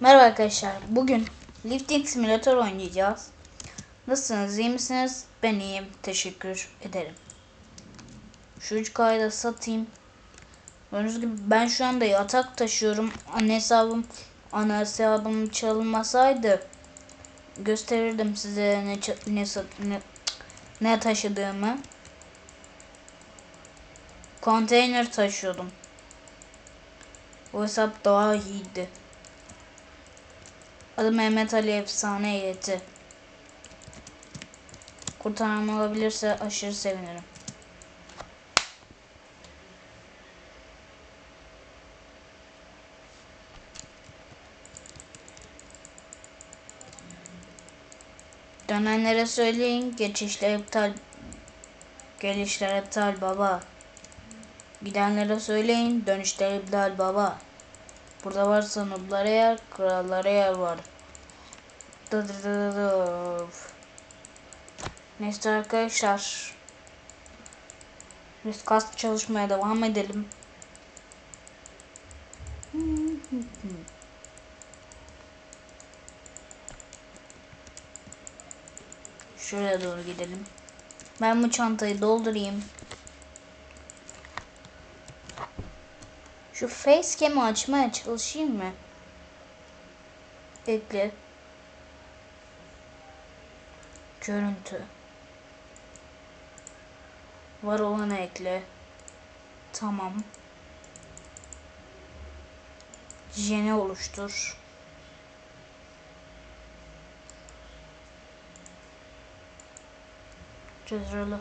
Merhaba arkadaşlar. Bugün Lifting Simulator oynayacağız. Nasılsınız? iyi misiniz? Ben iyiyim. Teşekkür ederim. Şu 3K'yı da satayım. Gördüğünüz gibi ben şu anda yatak taşıyorum. Anne hesabım, ana hesabım çalınmasaydı gösterirdim size ne ne, ne, ne taşıdığımı. Konteyner taşıyordum. O hesap daha iyiydi. Adı Mehmet Ali Efsane Heyeti. Kurtaran olabilirse aşırı sevinirim. Dönenlere söyleyin geçişler iptal gelişler iptal baba. Gidenlere söyleyin dönüşler iptal baba. Burada varsa nublara yer, krallara yer var. Dıdıdıdıdıf. Neyse arkadaşlar. Biz kas çalışmaya devam edelim. Şuraya doğru gidelim. Ben bu çantayı doldurayım. Şu facecam'i açmaya çalışayım mı? Ekle. Görüntü. Var olanı ekle. Tamam. Jene oluştur. Cezralı.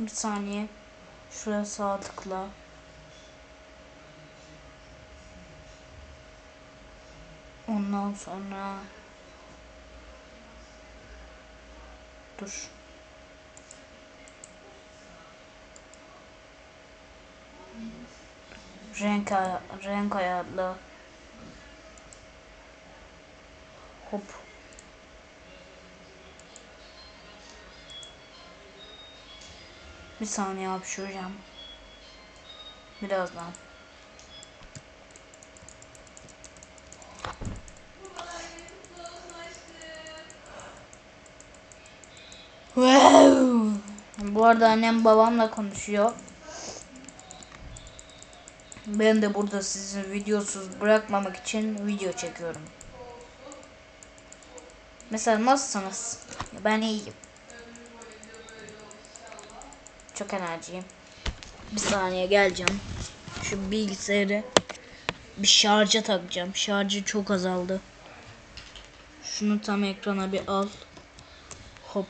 Bir saniye. Şuraya sağ tıkla. Ondan sonra dur. Renk aya renk ayarla. Hop. Bir saniye hapşuracağım. Birazdan. Wow. Bu arada annem babamla konuşuyor. Ben de burada sizi videosuz bırakmamak için video çekiyorum. Mesela nasılsınız? Ben iyiyim. Çok enerjiyim. Bir saniye geleceğim. Şu bilgisayarı bir şarja takacağım. Şarjı çok azaldı. Şunu tam ekrana bir al. Hop.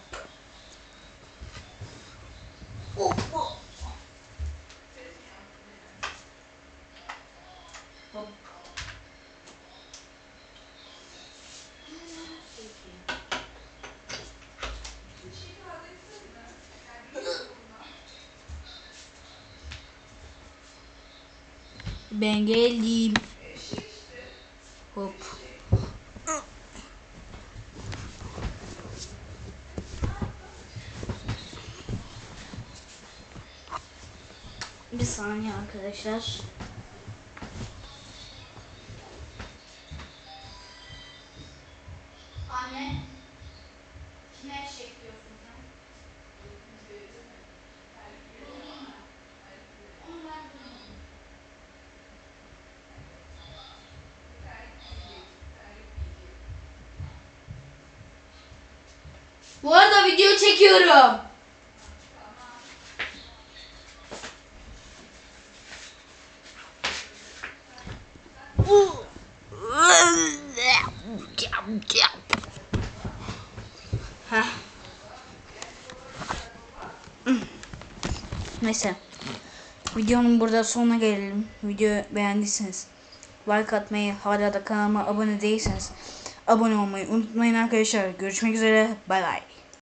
Hop. Ben geldim. Hop. Bir saniye arkadaşlar. Bu arada video çekiyorum. Heh. Neyse. Videonun burada sonuna gelelim. Videoyu beğendiyseniz like atmayı, hala da kanalıma abone değilseniz abone olmayı unutmayın arkadaşlar. Görüşmek üzere. Bay bay.